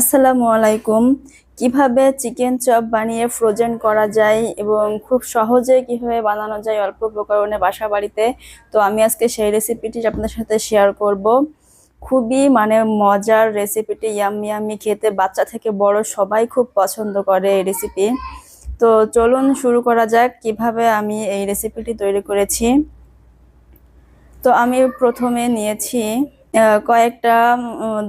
আসসালামু আলাইকুম। কীভাবে চিকেন চপ বানিয়ে ফ্রোজেন করা যায় এবং খুব সহজে কীভাবে বানানো যায় অল্প উপকরণে বাসা বাড়িতে তো আমি আজকে সেই রেসিপিটি আপনাদের সাথে শেয়ার করব। খুবই মানে মজার রেসিপিটি ইয়াম্মি ইয়াম্মি খেতে বাচ্চা থেকে বড় সবাই খুব পছন্দ করে এই রেসিপি তো চলুন শুরু করা যাক কীভাবে আমি এই রেসিপিটি তৈরি করেছি। তো আমি প্রথমে নিয়েছি কয়েকটা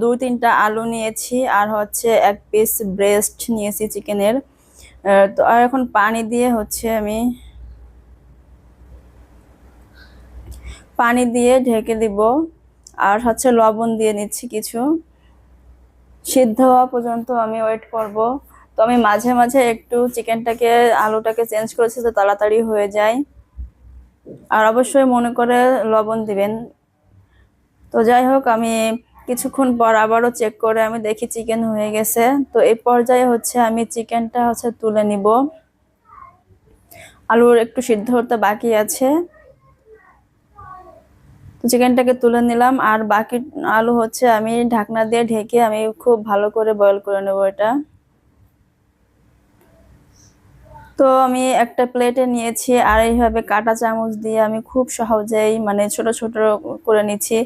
দু তিনটা আলু নিয়েছি আর হচ্ছে এক পিস ব্রেস্ট নিয়েছি চিকেনের। তো আর এখন পানি দিয়ে হচ্ছে আমি পানি দিয়ে ঢেকে দিব আর হচ্ছে লবণ দিয়ে নিচ্ছি কিছু। সিদ্ধ হওয়া পর্যন্ত আমি ওয়েট করব। তো আমি মাঝে মাঝে একটু চিকেনটাকে, আলুটাকে চেঞ্জ করেছি তো তাড়াতাড়ি হয়ে যায়। আর অবশ্যই মনে করে লবণ দিবেন। তো যাই হোক, আমি কিছুক্ষণ পর আবারও চেক করে আমি দেখি চিকেন হয়ে গেছে। তো এই পর্যায়ে হচ্ছে আমি চিকেনটা হচ্ছে তুলে নিব। আলুর একটু সিদ্ধ হতে বাকি আছে। চিকেনটাকে তুলে নিলাম, আর বাকি আলু হচ্ছে আমি ঢাকনা দিয়ে ঢেকে আমি খুব ভালো করে বয়ল করে নেব এটা। তো আমি একটা প্লেটে নিয়েছি, আর এইভাবে কাঁটা চামচ দিয়ে আমি খুব সহজেই মানে ছোট ছোট করে নিচ্ছি।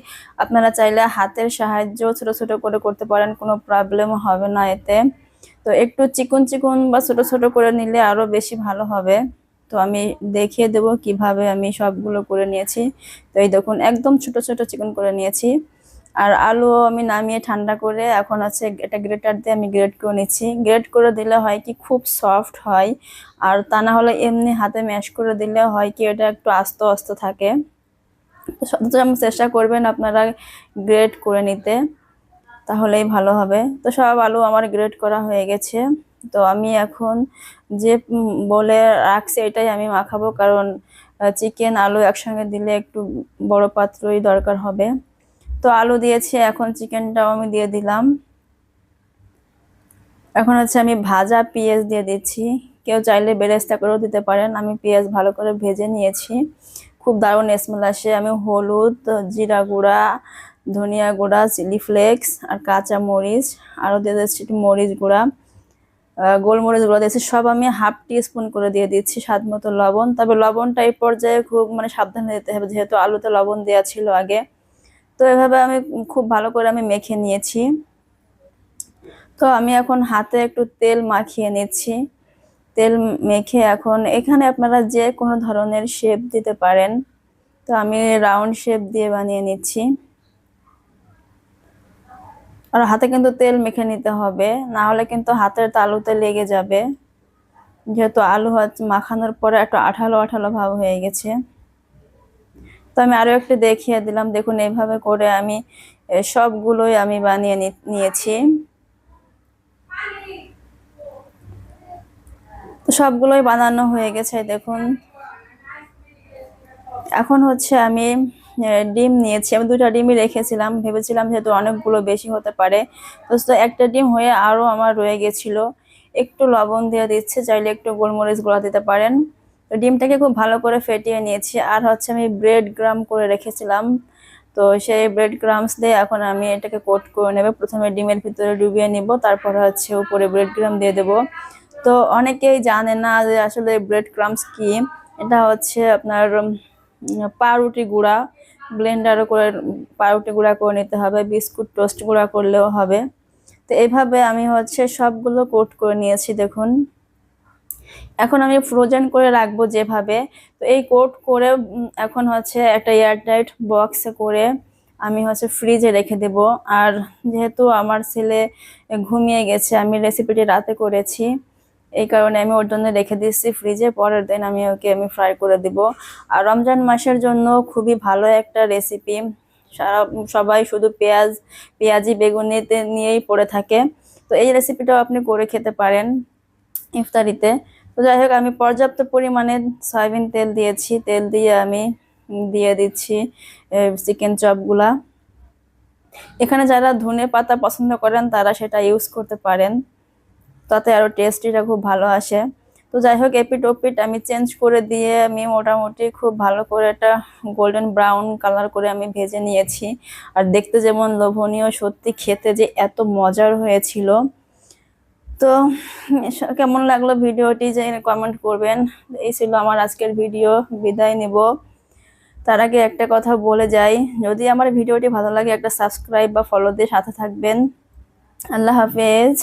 আপনারা চাইলে হাতের সাহায্য ছোট ছোট করে করতে পারেন, কোনো প্রবলেম হবে না এতে। তো একটু চিকন চিকন বা ছোট ছোট করে নিলে আরও বেশি ভালো হবে। তো আমি দেখিয়ে দেব কীভাবে আমি সবগুলো করে নিয়েছি। তো এই দেখুন, একদম ছোট ছোট চিকন করে নিয়েছি। আর আলু আমি নামিয়ে ঠান্ডা করে এখন আছে এটা গ্রেটার দিয়ে আমি গ্রেট করে নিচ্ছি। গ্রেট করে দিলে হয় কি খুব সফট হয় আর তা না হলে এমনি হাতে ম্যাশ করে দিলে হয় কি এটা একটু আস্ত আস্ত থাকে। তো আমি চেষ্টা করবেন আপনারা গ্রেট করে নিতে, তাহলেই ভালো হবে। তো সব আলু আমার গ্রেট করা হয়ে গেছে। তো আমি এখন যে বলে রাখছি এটাই আমি মাখাবো, কারণ চিকেন, আলু একসঙ্গে দিলে একটু বড় পাত্রই দরকার হবে। তো আলু দিয়েছি, এখন চিকেনটাও আমি দিয়ে দিলাম। এখন হচ্ছে আমি ভাজা পেঁয়াজ দিয়ে দিচ্ছি। কেউ চাইলে বেরেস্তা করেও দিতে পারেন। আমি পেঁয়াজ ভালো করে ভেজে নিয়েছি। খুব দারুণ স্মেল আসে। আমি হলুদ, জিরা গুঁড়া, ধনিয়া গুঁড়া, চিলি ফ্লেক্স আর কাঁচা মরিচ। আরও দিয়ে দিচ্ছি মরিচ গুঁড়া। গোলমরিচ গুঁড়া দিয়েছি। সব আমি হাফ টি স্পুন করে দিয়ে দিচ্ছি স্বাদ মতো লবণ। তবে লবণটা এই পর্যায়ে খুব মানে সাবধানে দিতে হবে। যেহেতু আলুতে লবণ দেওয়া ছিল আগে। তো এভাবে আমি খুব ভালো করে আমি মেখে নিয়েছি। তো আমি এখন হাতে একটু তেল মাখিয়ে নিচ্ছি। তেল মেখে এখন এখানে আপনারা যে কোনো ধরনের শেপ দিতে পারেন। তো আমি রাউন্ড শেপ দিয়ে বানিয়ে নিচ্ছি। আর হাতে কিন্তু তেল মেখে নিতে হবে, না হলে কিন্তু হাতের তালুতে লেগে যাবে। যেহেতু আলু মাখানোর পরে একটু আঠালো আঠালো ভাব হয়ে গেছে। আমি আরও একটু দেখিয়ে দিলাম। দেখুন, এইভাবে করে আমি সবগুলোই আমি বানিয়ে নিয়েছি। সবগুলোই বানানো হয়ে গেছে দেখুন। এখন হচ্ছে আমি ডিম নিয়েছি। আমি দুটা ডিমই রেখেছিলাম। ভেবেছিলাম যেহেতু অনেকগুলো বেশি হতে পারে। তো একটা ডিম হয়ে আরও আমার রয়ে গেছিল। একটু লবণ দিয়ে দিচ্ছে, চাইলে একটু গোলমরিচ গুঁড়া দিতে পারেন। তো ডিমটাকে খুব ভালো করে ফেটিয়ে নিয়েছি। আর হচ্ছে আমি ব্রেড গ্রাম করে রেখেছিলাম। তো সেই ব্রেড গ্রামস দিয়ে এখন আমি এটাকে কোট করে নেব। প্রথমে ডিমের ভিতরে ডুবিয়ে নিব, তারপর হচ্ছে উপরে ব্রেড গ্রাম দিয়ে দেব। তো অনেকেই জানে না যে আসলে ব্রেড ক্রামস কি। এটা হচ্ছে আপনার পাউরুটি গুঁড়া। ব্লেন্ডারও করে, পাউরুটি গুঁড়া করে নিতে হবে। বিস্কুট টোস্ট গুঁড়া করলেও হবে। তো এইভাবে আমি হচ্ছে সবগুলো কোট করে নিয়েছি, দেখুন। এখন আমি ফ্রোজেন করে রাখব যেভাবে। তো এই কোট করে এখন হচ্ছে একটা এয়ারটাইট বক্সে করে আমি হচ্ছে ফ্রিজে রেখে দেব। আর যেহেতু আমার ছেলে ঘুমিয়ে গেছে, আমি রেসিপিটি রাতে করেছি, এই কারণে আমি ওর জন্য রেখে দিচ্ছি ফ্রিজে পরের দিন আমি ওকে, আমি ফ্রাই করে দিব। আর রমজান মাসের জন্য খুবই ভালো একটা রেসিপি সারা, সবাই শুধু পেঁয়াজ, পেঁয়াজি বেগুনিতে নিয়েই পড়ে থাকে। তো এই রেসিপিটাও আপনি করে খেতে পারেন ইফতারিতে। তো যাই হোক, আমি পর্যাপ্ত পরিমাণে সয়াবিন তেল দিয়েছি। তেল দিয়ে আমি দিয়ে দিচ্ছি চিকেন চপগুলা। এখানে যারা ধনে পাতা পছন্দ করেন, তারা সেটা ইউজ করতে পারেন। তাতে আরও টেস্টিটা খুব ভালো আসে। তো যাই হোক এপিট ওপিট আমি চেঞ্জ করে দিয়ে আমি মোটামুটি খুব ভালো করে একটা গোল্ডেন ব্রাউন কালার করে আমি ভেজে নিয়েছি। আর দেখতে যেমন লোভনীয়, সত্যি খেতে যে এত মজার হয়েছিল। তো কেমন লাগল ভিডিওটি যে কমেন্ট করবেন। এই ছিল আমার আজকের ভিডিও, বিদায় নেব। তার আগে একটা কথা বলে যাই, যদি আমার ভিডিওটি ভালো লাগে একটা সাবস্ক্রাইব বা ফলো দিয়ে সাথে থাকবেন। আল্লাহ হাফেজ।